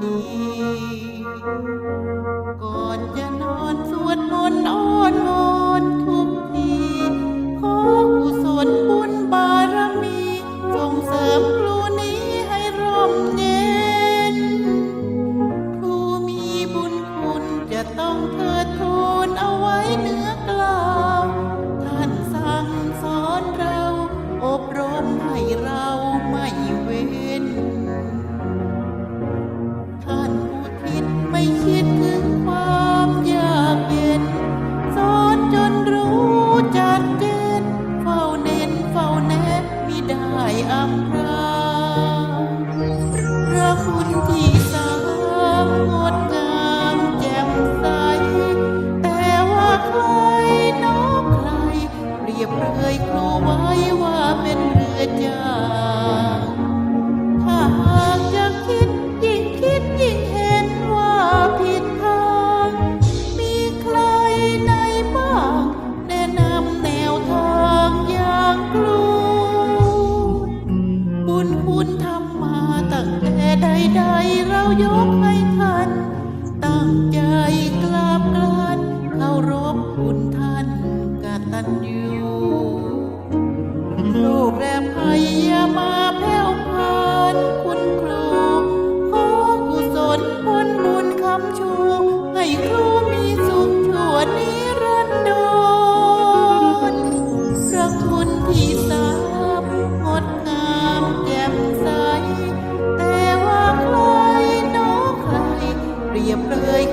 nhi. อัพระคุณที่สามงดงามแจ่มใส แต่ว่าใครนองใคร เรียบเรยครูไว้ vô เปรียบเลย